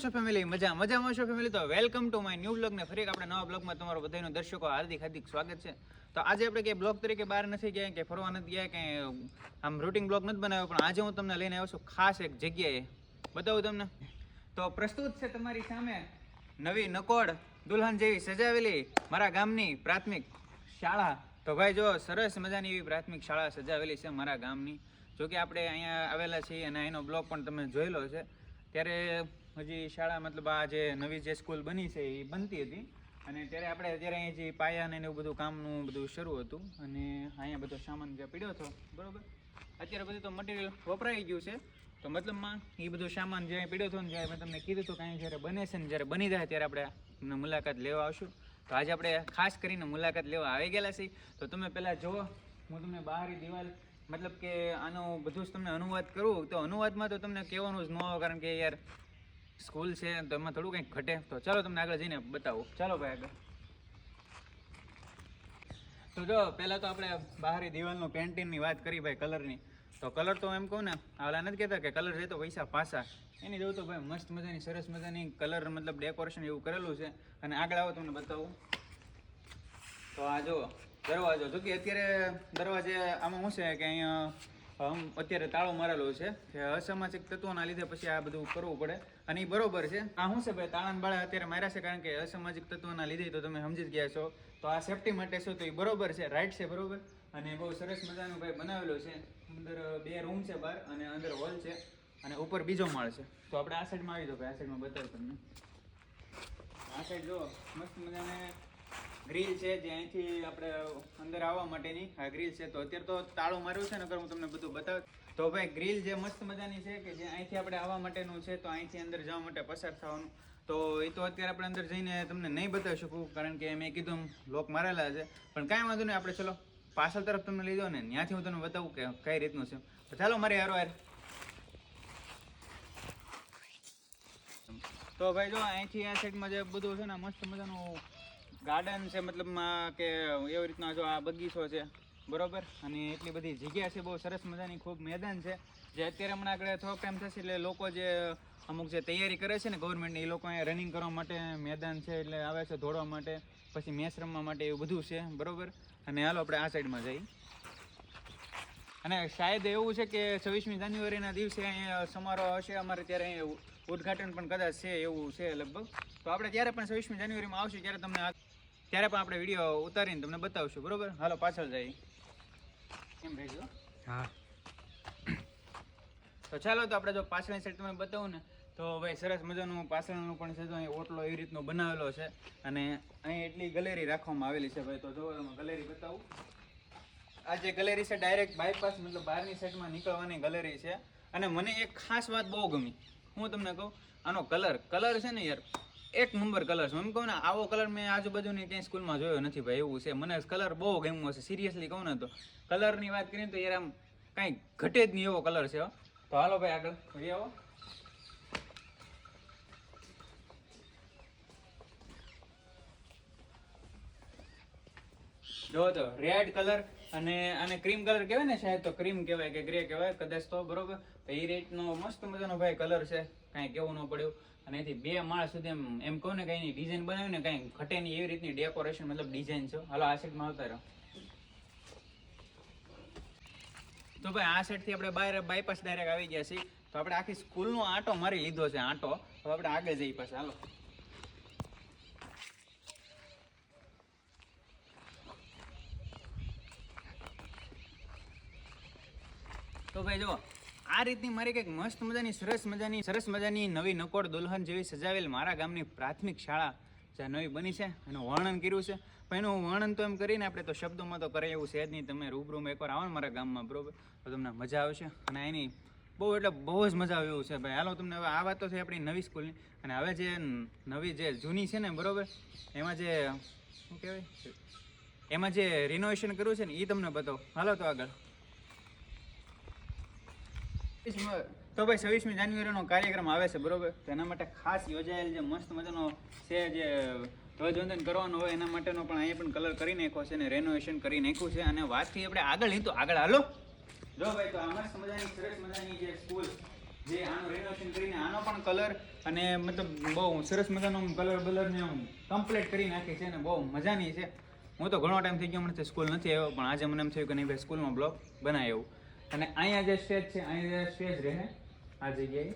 છો ફેમિલી મજા મજામાં છો ફેમિલી તો welcome to my new blog ને ફરી આપણે નવા બ્લોગમાં તમારો બધાનો દર્શકો હાર્દિક હાર્દિક સ્વાગત છે. તો આજે આપણે કંઈ બ્લોગ તરીકે બહાર નથી ગયા કે ફરવા નથી ગયા કે આમ રૂટિંગ બ્લોગ નથી બનાવ્યો, પણ આજે હું તમને લઈને આવ્યો છું ખાસ એક જગ્યાએ. બતાવું તમને. તો પ્રસ્તુત છે તમારી સામે નવી નકોડ દુલ્હન જેવી સજાવેલી મારા ગામની પ્રાથમિક શાળા. તો ભાઈ જો સરસ મજાની એવી પ્રાથમિક શાળા સજાવેલી છે મારા ગામની. જોકે આપણે અહીંયા આવેલા છીએ અને એનો બ્લોગ પણ તમે જોયેલો છે. ત્યારે હજી શાળા, મતલબ આ જે નવી જે સ્કૂલ બની છે, એ બનતી હતી. અને ત્યારે આપણે અત્યારે અહીં જે પાયા ને એવું બધું કામનું બધું શરૂ હતું. અને અહીંયા બધો સામાન જે પીડ્યો હતો, બરાબર? અત્યારે બધું તો મટીરિયલ વપરાઈ ગયું છે. તો મતલબમાં એ બધું સામાન જે પીડ્યો હતો ને જ્યારે મેં તમને કીધું હતું કે અહીં જ્યારે બને છે ને જ્યારે બની જાય ત્યારે આપણે એમને મુલાકાત લેવા આવશું. તો આજે આપણે ખાસ કરીને મુલાકાત લેવા આવી ગયેલા છીએ. તો તમે પહેલાં જુઓ, હું તમને બહારની દિવાલ, મતલબ કે આનું બધું જ તમને અનુવાદ કરું. તો અનુવાદમાં તો તમને કહેવાનું જ ન આવે કારણ કે યાર સ્કૂલ છે તો એમાં થોડું કંઈક ઘટે. તો ચાલો તમને આગળ જઈને બતાવું. ચાલો ભાઈ આગળ. તો જો, પહેલાં તો આપણે બહારી દિવાલનું પેન્ટિંગની વાત કરી ભાઈ કલરની તો કલર તો એમ કહું ને આલા નથી કહેતા કે કલર છે તો પૈસા પાસા એની જવું તો ભાઈ મસ્ત મજાની, સરસ મજાની કલર મતલબ ડેકોરેશન એવું કરેલું છે. અને આગળ આવો તમને બતાવું. તો આ જો દરવાજો. જો કે અત્યારે દરવાજે આમાં શું છે કે અહીંયા આમ અત્યારે તાળો મારેલો છે કે અસામાજિક તત્વોના લીધે પછી આ બધું કરવું પડે. અને એ બરોબર છે. આ શું છે ભાઈ, તાળાને બાળા અત્યારે માર્યા છે કારણ કે અસામાજિક તત્વોના લીધે તો તમે સમજી જ ગયા છો. તો આ સેફટી માટે શું તો એ બરોબર છે રાઈટ છે, બરોબર? અને બહુ સરસ મજાનું ભાઈ બનાવેલો છે. અંદર બે રૂમ છે બહાર અને અંદર હોલ છે અને ઉપર બીજો માળ છે. તો આપણે આ સાઈડમાં આવી દો ભાઈ, આ સાઈડમાં બતાવું તમને. આ સાઈડ જો મસ્ત મજાને ગ્રીલ છે, જે અહીંથી આપણે અંદર આવવા માટેની આ ગ્રીલ છે. તો અત્યારે તો તાળું માર્યું છે, નકર હું તમને બધું બતાવ. તો ભાઈ ગ્રીલ જે મસ્ત મજાની છે કે જે અહીંથી આપણે આવવા માટેનું છે, તો અહીંથી અંદર જવા માટે પસાર થવાનું. તો એ તો અત્યારે આપણે અંદર જઈને તમને નહીં બતાવી શકું, કારણ કે મેં કીધું લોક મારેલા છે. પણ કાંઈ વાંધો નહીં, આપણે ચલો, પાછળ તરફ તમને લઈ જાઓ ને ત્યાંથી હું તમને બતાવું કે કઈ રીતનું છે. ચાલો, મારે હારો હાર. તો ભાઈ, જો, અહીંથી આ સાઈડમાં જે બધું છે ને, મસ્ત મજાનું ગાર્ડન છે મતલબમાં કે એવી રીતના જો આ બગીચો છે, બરોબર? અને એટલી બધી જગ્યા છે, બહુ સરસ મજાની, ખૂબ મેદાન છે. જે અત્યારે હમણાં આગળ થોડોક ટાઈમ થશે એટલે લોકો જે અમુક જે તૈયારી કરે છે ને ગવર્મેન્ટની એ લોકો અહીંયા રનિંગ કરવા માટે મેદાન છે, એટલે આવે છે દોડવા માટે, પછી મેચ રમવા માટે એવું બધું છે, બરોબર? અને હાલો આપણે આ સાઈડમાં જઈએ. અને શાયદ એવું છે કે છવ્વીસમી જાન્યુઆરીના દિવસે અહીંયા સમારોહ હશે, અમારે ત્યારે અહીંયા ઉદ્ઘાટન પણ કદાચ છે એવું છે લગભગ. તો આપણે ત્યારે પણ છવ્વીસમી જાન્યુઆરીમાં આવશું, ત્યારે તમને ત્યારે પણ આપણે વીડિયો ઉતારીને તમને બતાવશું બરોબર? હાલો પાછળ જાય કેમ રહેજો હા. તો ચાલો તો આપણે જો પાછળની સાઈડ તમને બતાવું ને તો ભાઈ સરસ મજાનું પાછળનું પણ છે તો અહીં ઓટલો એવી રીતનો બનાવેલો છે અને અહીં એટલી ગલેરી રાખવામાં આવેલી છે ભાઈ. તો જો ગલેરી ગેલેરી બતાવું. આ જે ગલેરી છે ડાયરેક્ટ બાયપાસ મતલબ બહારની સાઈડમાં નીકળવાની ગલેરી છે. અને મને એક ખાસ વાત બહુ ગમી. હું તમને કહું આનો કલર કલર છે ને યાર એક નંબર કલર છે. એમ કહું ને, આવો કલર મેં આજુબાજુની ક્યાંય સ્કૂલમાં જોયો નથી ભાઈ, એવું છે. મને કલર બહુ ગમ્યો છે સિરિયસલી કહું ને તો. કલરની વાત કરીએ તો યાર આમ કાંઈ ઘટે જ નહીં એવો કલર છે. તો હાલો ભાઈ આગળ ભાઈ આવો. જો તો રેડ કલર અને આને ક્રીમ કલર કહેવાય ને સાહેબ તો ક્રીમ કહેવાય કે ગ્રે કહેવાય, કદાચ તો, બરોબર. એ રીતનો મસ્ત મજાનો ભાઈ કલર છે. કાંઈ કેવું ન પડ્યું. અને એથી બે માળ સુધી એમ કહું ને કાંઈ ડિઝાઇન બનાવીને કાંઈ ઘટે નહીં એવી રીતની ડેકોરેશન મતલબ ડિઝાઇન છે. હાલો, આ સેટમાં આવતા તો ભાઈ, આ સેટથી આપણે બહાર બાયપાસ ડાયરેક્ટ આવી ગયા છીએ. તો આપણે આખી સ્કૂલનો આંટો મારી લીધો છે, આંટો. હવે આપણે આગળ જઈએ પાછા. હાલો. તો ભાઈ જો આ રીતની મારી કંઈક મસ્ત મજાની, સરસ મજાની સરસ મજાની નવી નકોડ દુલ્હન જેવી સજાવેલ મારા ગામની પ્રાથમિક શાળા જ્યાં નવી બની છે. એનું વર્ણન કર્યું છે. પણ એનું વર્ણન તો એમ કરીને આપણે તો શબ્દોમાં તો કરે એવું છે જ નહીં. તમે રૂબરૂમાં એકવાર આવો ને મારા ગામમાં, બરોબર? તો તમને મજા આવશે. અને એની બહુ એટલે બહુ જ મજા આવે એવું છે. ભાઈ, હાલો, તમને હવે આ વાત તો છે આપણી નવી સ્કૂલની. અને હવે જે નવી જે જૂની છે ને, બરોબર? એમાં જે, શું કહેવાય? એમાં જે રિનોવેશન કર્યું છે ને એ તમને બતાવો. હાલો તો આગળ. તો ભાઈ છવ્વીસમી જાન્યુઆરીનો કાર્યક્રમ આવે છે, બરોબર? તો એના માટે ખાસ યોજાયેલ જે મસ્ત મજાનો છે જે ધ્વજવંદન કરવાનો હોય, એના માટેનો પણ અહીંયા પણ કલર કરી નાખ્યો છે અને રેનોવેશન કરી નાખ્યું છે. અને વાતથી આપણે આગળ નહીં તો આગળ હાલો. જો ભાઈ, તો આ મસ્ત મજાની, સરસ મજાની જે સ્કૂલ જે આનું રેનોવેશન કરીને આનો પણ કલર અને મતલબ બહુ સરસ મજાનો કલર બલરને કમ્પ્લીટ કરી નાખી છે અને બહુ મજાની છે. હું તો ઘણો ટાઈમ થઈ ગયો, મને સ્કૂલ નથી આવ્યો, પણ આજે મને એમ થયું કે નહીં, ભાઈ સ્કૂલમાં બ્લોગ બનાવે એવું અને અહીંયા જે સ્ટેજ છે, અહીંયા જે સ્ટેજ રહે, આ જગ્યાએ,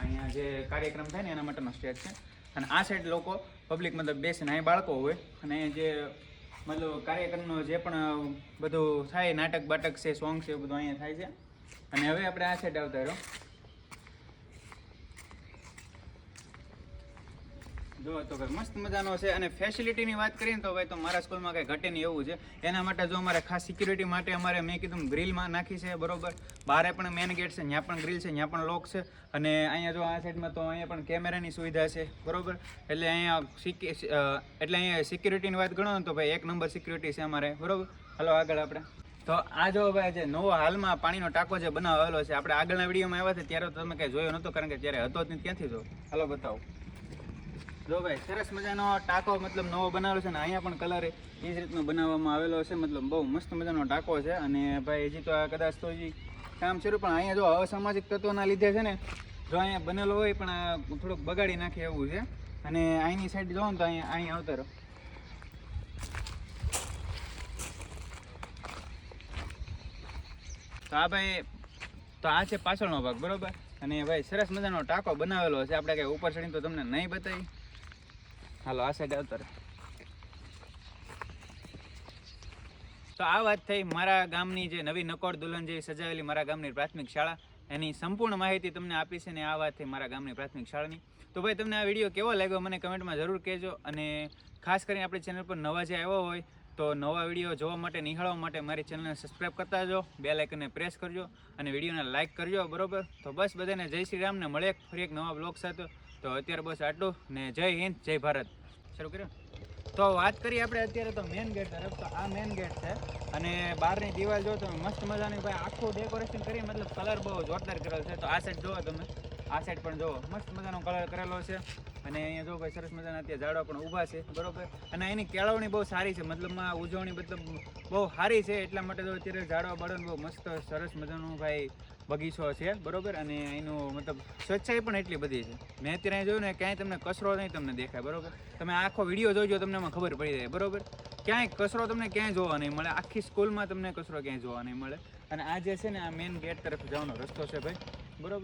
અહીંયા જે કાર્યક્રમ થાય ને, એના માટેનો સ્ટેજ છે. અને આ સાઈડ લોકો પબ્લિક મતલબ બેસીને અહીં બાળકો હોય, અને જે મતલબ કાર્યક્રમનો જે પણ બધું થાય નાટક બાટક છે સોંગ છે, એ બધું અહીંયા થાય છે. અને હવે આપણે આ સાઈડ આવતા રહ્યો જો, તો ભાઈ મસ્ત મજાનો છે. અને ફેસિલિટીની વાત કરીએ તો ભાઈ તો મારા સ્કૂલમાં કંઈ ઘટે નહીં એવું છે. એના માટે જો અમારે ખાસ સિક્યુરિટી માટે અમારે મેં કીધું ગ્રીલમાં નાખી છે બરોબર. બહારે પણ મેન ગેટ છે ત્યાં પણ ગ્રીલ છે ત્યાં પણ લોક છે. અને અહીંયા જો આ સાઈડમાં તો અહીંયા પણ કેમેરાની સુવિધા છે, બરોબર. એટલે અહીંયા એટલે અહીંયા સિક્યુરિટીની વાત ગણો ને તો ભાઈ એક નંબર સિક્યુરિટી છે અમારે, બરોબર. હલો, આગળ આપણે. તો આ જો ભાઈ જે નવો હાલમાં પાણીનો ટાંકો જે બનાવેલો છે, આપણે આગળના વિડીયોમાં આવ્યા હતા ત્યારે તમે કંઈ જોયો નહોતો, કારણ કે ત્યારે હતો જ નહીં, ત્યાંથી જો હાલો, બતાવો. જો ભાઈ, સરસ મજાનો ટાંકો મતલબ નવો બનાવેલો છે ને, અહીંયા પણ કલર એ જ રીતનો બનાવવામાં આવેલો છે મતલબ બહુ મસ્ત મજાનો ટાંકો છે અને ભાઈ, હજી તો આ કદાચ તો હજી કામ શરૂ, પણ અહીંયા જો અસામાજિક તત્વોના લીધે છે ને, જો અહીંયા બનેલો હોય, પણ થોડુંક બગાડી નાખે એવું છે. અને અહીંની સાઈડ જોવો ને તો અહીંયા અહીં આવતા રહો. તો આ ભાઈ, તો આ છે પાછળનો ભાગ, બરોબર? અને ભાઈ, સરસ મજાનો ટાંકો બનાવેલો છે. આપણે કઈ ઉપર ચડીને તો તમને નહીં બતાવી. હાલો આ સાઈડ આવતા રહે. તો આ વાત થઈ મારા ગામની જે નવી નકોડ દુલ્હન જે સજાવેલી મારા ગામની પ્રાથમિક શાળા, એની સંપૂર્ણ માહિતી તમને આપી છે ને આ વાત થઈ મારા ગામની પ્રાથમિક શાળાની. તો ભાઈ, તમને આ વીડિયો કેવો લાગ્યો મને કમેન્ટમાં જરૂર કહેજો અને ખાસ કરીને આપણી ચેનલ પર નવા જે આવ્યો હોય, તો નવા વીડિયો જોવા માટે, નિહાળવા માટે મારી ચેનલને સબસ્ક્રાઈબ કરતા જો બે લાઇકને પ્રેસ કરજો અને વિડીયોને લાઇક કરજો, બરોબર? તો બસ બધાને જય શ્રી રામને મળે ફરી એક નવા બ્લોગ સાથે. તો અત્યારે બસ આટલું ને જય હિન્દ, જય ભારત. શરૂ કર્યું? તો વાત કરીએ આપણે અત્યારે તો મેન ગેટ તરફ. તો આ મેન ગેટ છે અને બહારની દિવાલ જો તમે મસ્ત મજાની ભાઈ આખું ડેકોરેશન કરી મતલબ કલર બહુ જોરદાર કરેલો છે. તો આ સાઈડ જોવો તમે. આ સાઈડ પણ જોવો. મસ્ત મજાનો કલર કરેલો છે. અને અહીંયા જો ભાઈ સરસ મજાના અત્યારે ઝાડવા પણ ઊભા છે. બરોબર? અને એની કેળવણી બહુ સારી છે. મતલબમાં ઉજવણી મતલબ બહુ સારી છે. એટલા માટે તો અત્યારે ઝાડવા બાળવાનું બહુ મસ્ત, સરસ મજાનું ભાઈ બગીચો છે, બરોબર? અને એનું મતલબ સ્વચ્છાઈ પણ એટલી બધી છે. મેં અત્યારે જોયું ને, ક્યાંય તમને કચરો નહીં તમને દેખાય, બરોબર? તમે આખો વીડિયો જોજો, તમને એમાં ખબર પડી જાય, બરોબર? ક્યાંય કચરો તમને ક્યાંય જોવા નહીં મળે. આખી સ્કૂલમાં તમને કચરો ક્યાંય જોવા નહીં મળે. અને આ જે છે ને, આ મેઇન ગેટ તરફ જવાનો રસ્તો છે ભાઈ, બરોબર?